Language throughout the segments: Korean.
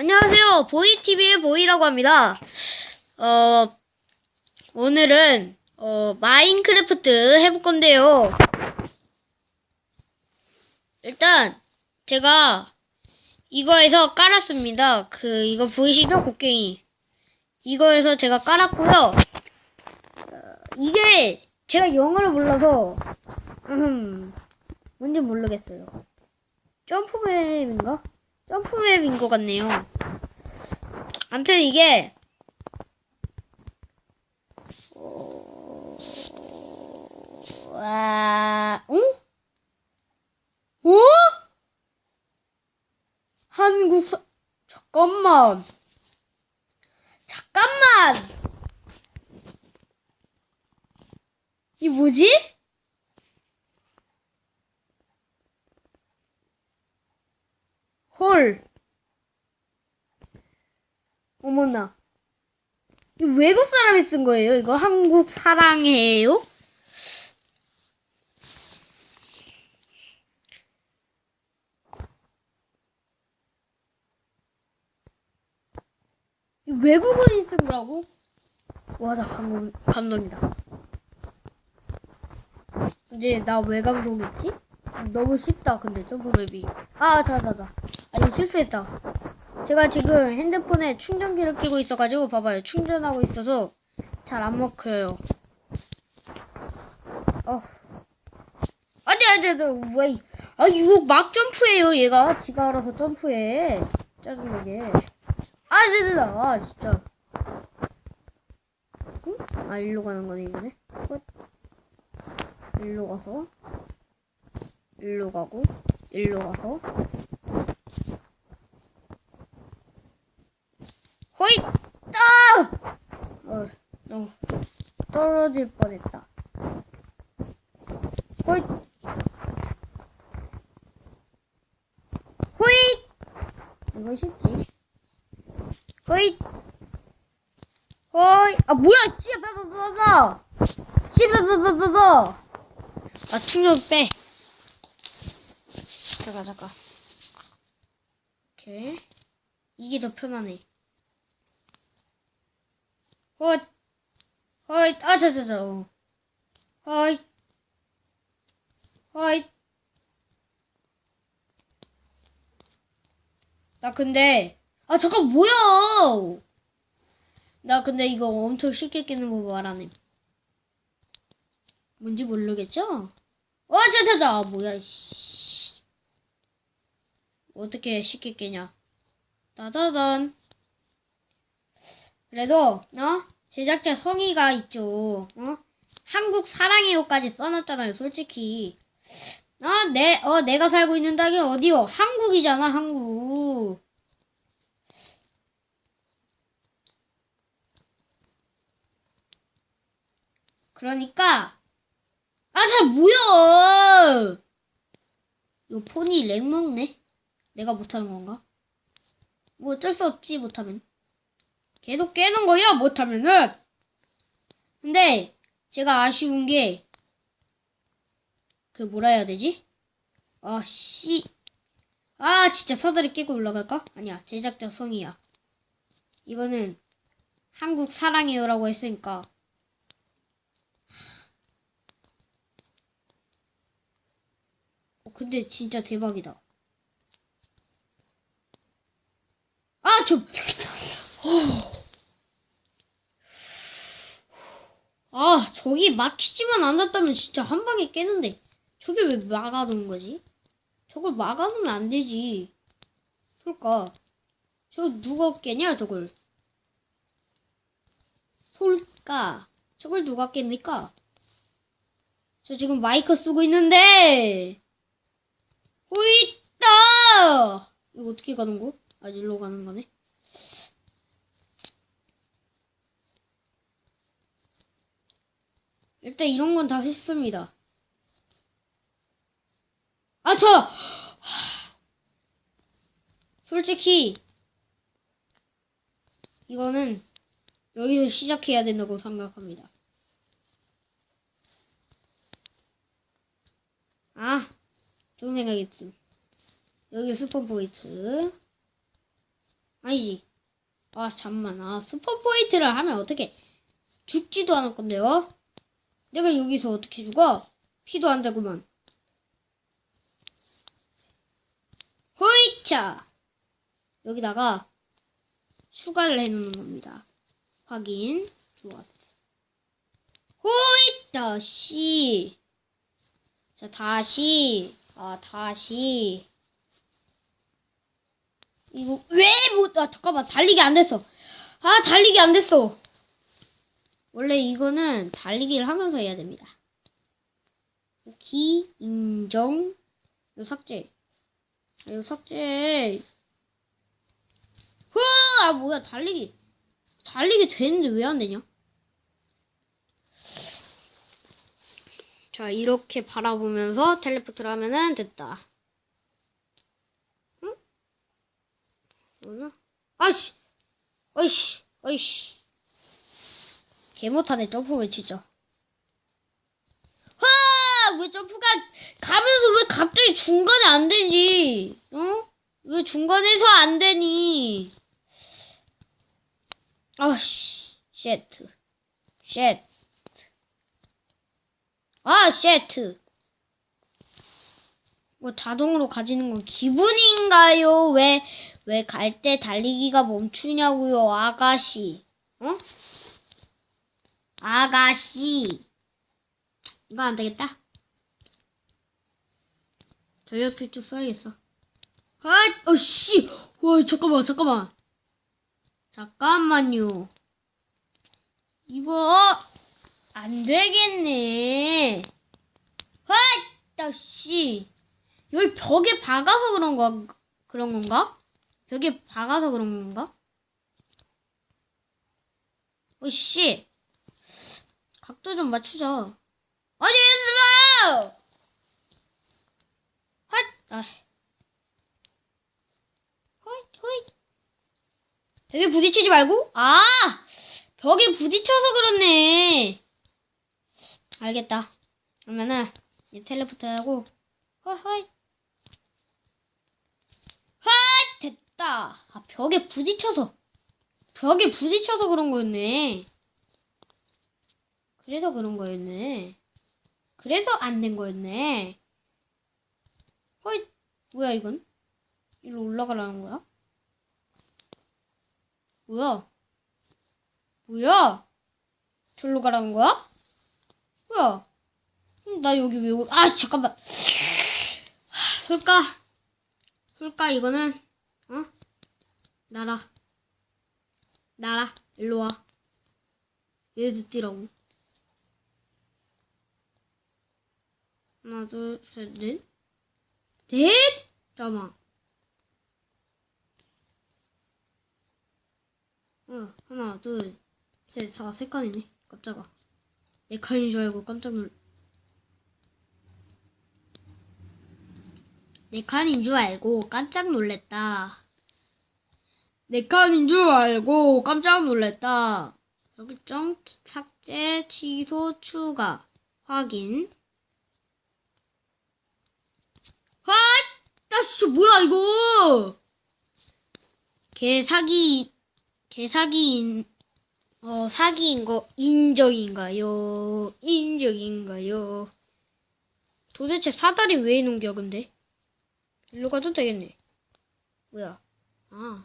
안녕하세요. 보이TV의 보이라고 합니다. 어, 오늘은, 어, 마인크래프트 해볼 건데요. 일단, 제가 이거에서 깔았습니다. 그, 이거 보이시죠? 곡괭이. 이거에서 제가 깔았고요. 어, 이게 제가 영어를 몰라서, 음, 뭔지 모르겠어요. 점프맵인가? 점프맵인 것 같네요. 아무튼 이게 어... 와... 어? 어? 한국 사... 잠깐만. 잠깐만. 이 뭐지? 헐. 어머나. 이거 외국 사람이 쓴 거예요? 이거 한국 사랑해요? 외국인이 쓴 거라고? 와, 나 감동, 감동이다. 이제 나 왜 감동했지? 너무 쉽다, 근데 점프맵이. 아, 자, 자, 자. 아, 이거 실수했다. 제가 지금 핸드폰에 충전기를 끼고 있어가지고 봐봐요. 충전하고 있어서 잘 안 먹혀요. 어. 안돼 안돼 안돼 왜? 아 이거 막 점프해요 얘가. 지가 알아서 점프해. 짜증나게. 아 네네네. 아 진짜. 응? 아 일로 가는 거네 이거네. 끝. 일로 가서. 일로 가고. 일로 가서. 호잇! 따! 어, 어, 떨어질 뻔했다. 호잇! 호잇! 이거 쉽지? 호잇! 호잇! 아, 뭐야! 씨! 봐봐봐봐! 씨! 봐봐봐봐봐! 아, 충전 빼. 잠깐, 잠깐. 오케이. 이게 더 편하네. 헛, 헛, 아, 저, 저, 저. 헛, 헛. 나 근데, 아, 잠깐, 뭐야! 나 근데 이거 엄청 쉽게 깨는 거 알아내. 뭔지 모르겠죠? 어, 저, 저, 저, 아, 뭐야, 씨. 어떻게 쉽게 깨냐. 따다단. 그래도 어 제작자 성의가 있죠. 어 한국 사랑해요까지 써놨잖아요. 솔직히 어내어 어, 내가 살고 있는 땅이 어디요? 한국이잖아. 한국. 그러니까 아 잘 뭐야? 이거 폰이 렉 먹네. 내가 못하는 건가? 뭐 어쩔 수 없지 못하면. 계속 깨는 거야 못하면은. 근데 제가 아쉬운 게 그 뭐라 해야 되지? 아 씨. 아 진짜 서다리 깨고 올라갈까? 아니야 제작자 성이야. 이거는 한국 사랑해요라고 했으니까. 어, 근데 진짜 대박이다. 아저 아, 저기 막히지만 않았다면 진짜 한 방에 깨는데. 저게 왜 막아놓은 거지? 저걸 막아놓으면 안 되지. 솔까? 저거 누가 깨냐, 저걸? 솔까? 저걸 누가 깹니까? 저 지금 마이크 쓰고 있는데! 호있다! 이거 어떻게 가는 거? 아, 일로 가는 거네. 일단 이런 건다 쉽습니다. 아, 저! 솔직히, 이거는 여기서 시작해야 된다고 생각합니다. 아, 좋은 생각이지. 여기 슈퍼 보이츠. 아니지. 아, 잠만. 아, 슈퍼포인트를 하면 어떻게 죽지도 않을 건데요? 내가 여기서 어떻게 죽어? 피도 안 되구만. 호이차! 여기다가 추가를 해놓는 겁니다. 확인. 좋았어. 호이차, 씨. 자, 다시. 아, 다시. 이거 왜 못? 아 잠깐만 달리기 안 됐어. 아 달리기 안 됐어. 원래 이거는 달리기를 하면서 해야 됩니다. 오케이 인정. 이거 삭제. 아, 이거 삭제. 흐아 뭐야 달리기. 달리기 되는데 왜 안 되냐? 자 이렇게 바라보면서 텔레포트를 하면은 됐다. 뭐나? 아씨, 아이씨, 아이씨. 개 못하네 점프를 진짜. 와, 왜 점프가 가면서 왜 갑자기 중간에 안 되지? 어? 왜 중간에서 안 되니? 아씨, 쉣, 쉣. 아, 쉣. 뭐 자동으로 가지는 건 기분인가요? 왜 왜 갈 때 달리기가 멈추냐고요, 아가씨. 어? 아가씨. 이거 안 되겠다. 전력 필주 써야겠어. 아, 어, 씨. 와, 잠깐만, 잠깐만. 잠깐만요. 이거, 안 되겠네. 아, 나, 씨. 여기 벽에 박아서 그런 거, 그런 건가? 벽에 박아서 그런 건가? 어 씨 각도 좀 맞추자 아니 얘들아 핫 아. 호잇 호잇 벽에 부딪히지 말고? 아! 벽에 부딪혀서 그렇네. 알겠다. 그러면은 이 텔레포트 하고 호잇 호잇 됐다. 아 벽에 부딪혀서. 벽에 부딪혀서 그런 거였네. 그래서 그런 거였네. 그래서 안 된 거였네. 허이, 뭐야, 이건? 이리로 올라가라는 거야? 뭐야? 뭐야? 절로 가라는 거야? 뭐야? 음, 나 여기 왜 올, 아, 잠깐만. 하, 솔까? 솔까, 이거는, 어? 나라. 나라 일로 와 얘도 뛰라고 하나 둘 셋 넷 넷 잠깐만 어 하나 둘 셋 사 세 칸이네 깜짝아 네 칸인 줄 알고 깜짝 놀 네 칸인 줄 알고 깜짝 놀랬다. 내 칸인 줄 알고 깜짝 놀랐다. 설정, 삭제, 취소, 추가, 확인. 아, 나씨 뭐야 이거? 개 사기, 개 사기인, 어 사기인 거 인정인가요? 인정인가요? 도대체 사다리 왜 있는겨 근데? 일로 가도 되겠네. 뭐야? 아.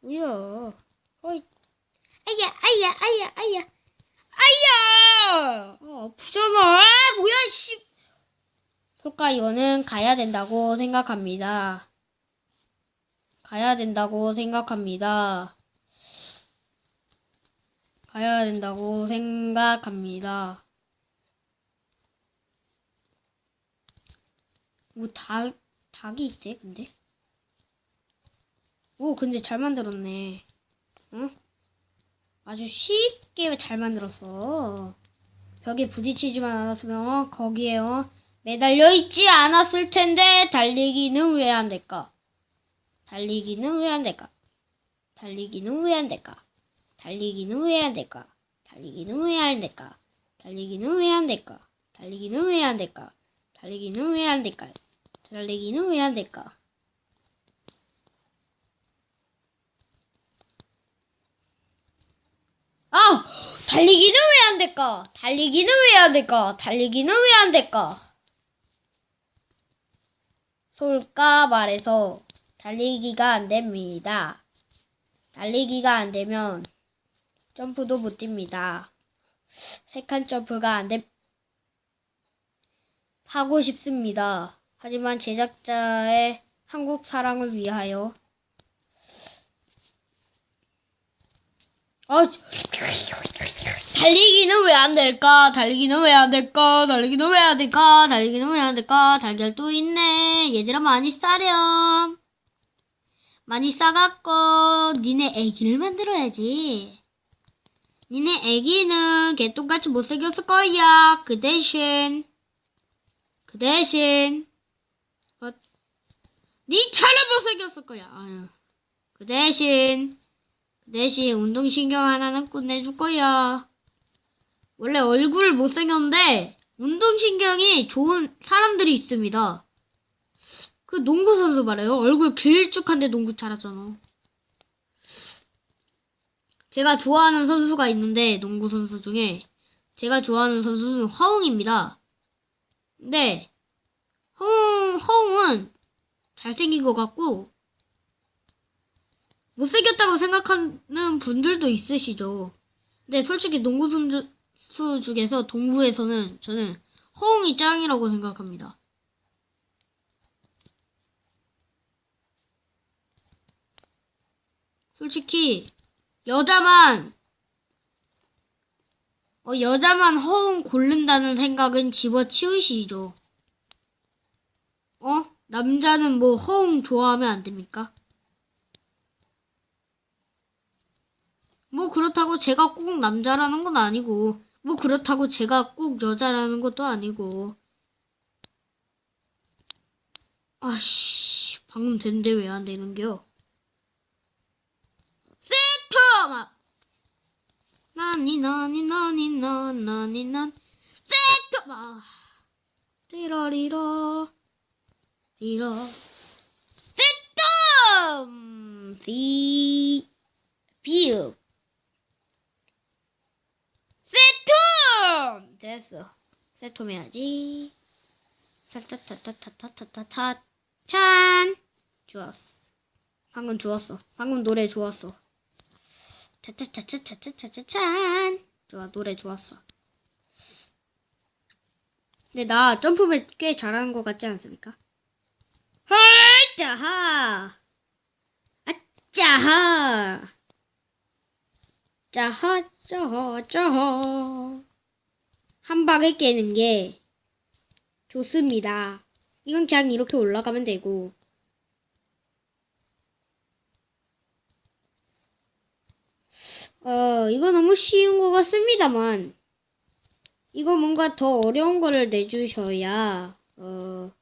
뭐야? 어이, 아야, 아야, 아야, 아야, 아야! 아, 아프잖아. 아, 뭐야, 씨. 솔까 이거는 가야 된다고 생각합니다. 가야 된다고 생각합니다. 가야 된다고 생각합니다. 뭐 닭, 닭이 있대, 근데? 오, 근데 잘 만들었네. 응? 아주 쉽게 잘 만들었어. 벽에 부딪히지만 않았으면 거기에 어, 매달려 있지 않았을 텐데 달리기는 왜 안 될까? 달리기는 왜 안 될까? 달리기는 왜 안 될까? 달리기는 왜 안 될까? 달리기는 왜 안 될까? 달리기는 왜 안 될까? 달리기는 왜 안 될까? 달리기는 왜 안 될까? 달리기는 왜 안 될까? 아! 달리기는 왜 안 될까? 달리기는 왜 안 될까? 달리기는 왜 안 될까? 솔까 말해서 달리기가 안 됩니다. 달리기가 안 되면 점프도 못 뜁니다. 세칸 점프가 안 돼. 하고 싶습니다. 하지만 제작자의 한국 사랑을 위하여 아, 저- 달리기는 왜 안 될까? 달리기는 왜 안 될까? 달리기는 왜 안 될까? 달리기는 왜 안 될까? 달걀도 있네. 얘들아 많이 싸렴. 많이 싸갖고 니네 애기를 만들어야지. 니네 애기는 개똥같이 못생겼을 거야. 그 대신 그 대신 어, 니처럼 못생겼을 거야. 아유. 그 대신 그 대신 운동신경 하나는 끝내줄 거야. 원래 얼굴 못생겼는데 운동신경이 좋은 사람들이 있습니다. 그 농구 선수 말해요. 얼굴 길쭉한데 농구 잘하잖아. 제가 좋아하는 선수가 있는데 농구 선수 중에 제가 좋아하는 선수는 허웅입니다. 근데 허웅 허웅은 잘생긴 것 같고 못생겼다고 생각하는 분들도 있으시죠. 근데 솔직히 농구 선수 중에서 동부에서는 저는 허웅이 짱이라고 생각합니다. 솔직히 여자만 어, 여자만 허웅 고른다는 생각은 집어치우시죠. 어? 남자는 뭐 허웅 좋아하면 안 됩니까? 뭐 그렇다고 제가 꼭 남자라는 건 아니고 뭐 그렇다고 제가 꼭 여자라는 것도 아니고. 아씨 방금 됐는데 왜 안 되는겨? 세터! 막. 나니 나니 나니 나 나니 난. 세터! 막. 띠러리러. 띠러. 세터! 비 비읍 세톰! 됐어. 세톰 해야지. 살짝타타타타타타타 찬! 좋았어. 방금 좋았어. 방금 노래 좋았어. 차차차차차차차찬 좋아 노래 좋았어 근데 나 점프를 꽤 잘하는 것 같지 않습니까? 헐짜하 아짜하 짜하 짜하 짜하 한 방에 깨는 게 좋습니다. 이건 그냥 이렇게 올라가면 되고 어 이거 너무 쉬운 것 같습니다만 이거 뭔가 더 어려운 거를 내주셔야 어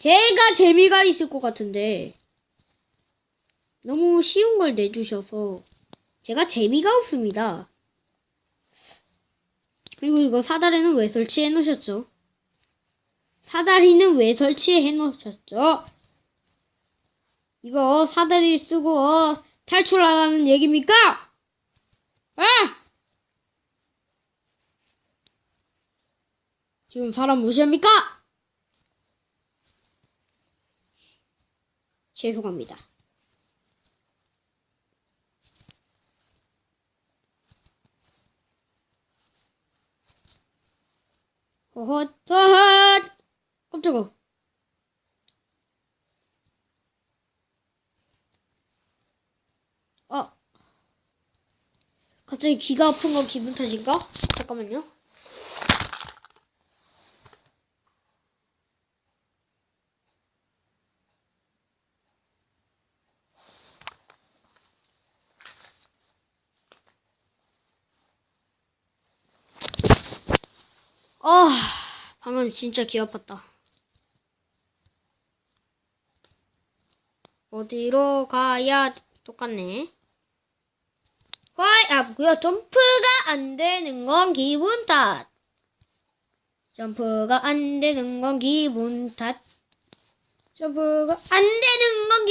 제가 재미가 있을 것 같은데 너무 쉬운 걸 내주셔서 제가 재미가 없습니다. 그리고 이거 사다리는 왜 설치해 놓으셨죠? 사다리는 왜 설치해 놓으셨죠? 이거 사다리 쓰고 어, 탈출하라는 얘기입니까? 아! 지금 사람 무시합니까? 죄송합니다. 허헛, 허헛! 깜짝아. 아. 갑자기 귀가 아픈 건 기분 탓인가? 잠깐만요. 아, 방금 진짜 귀 아팠다. 어디로 가야 똑같네. 화이, 아, 뭐야, 점프가 안 되는 건 기분 탓. 점프가 안 되는 건 기분 탓. 점프가 안 되는 건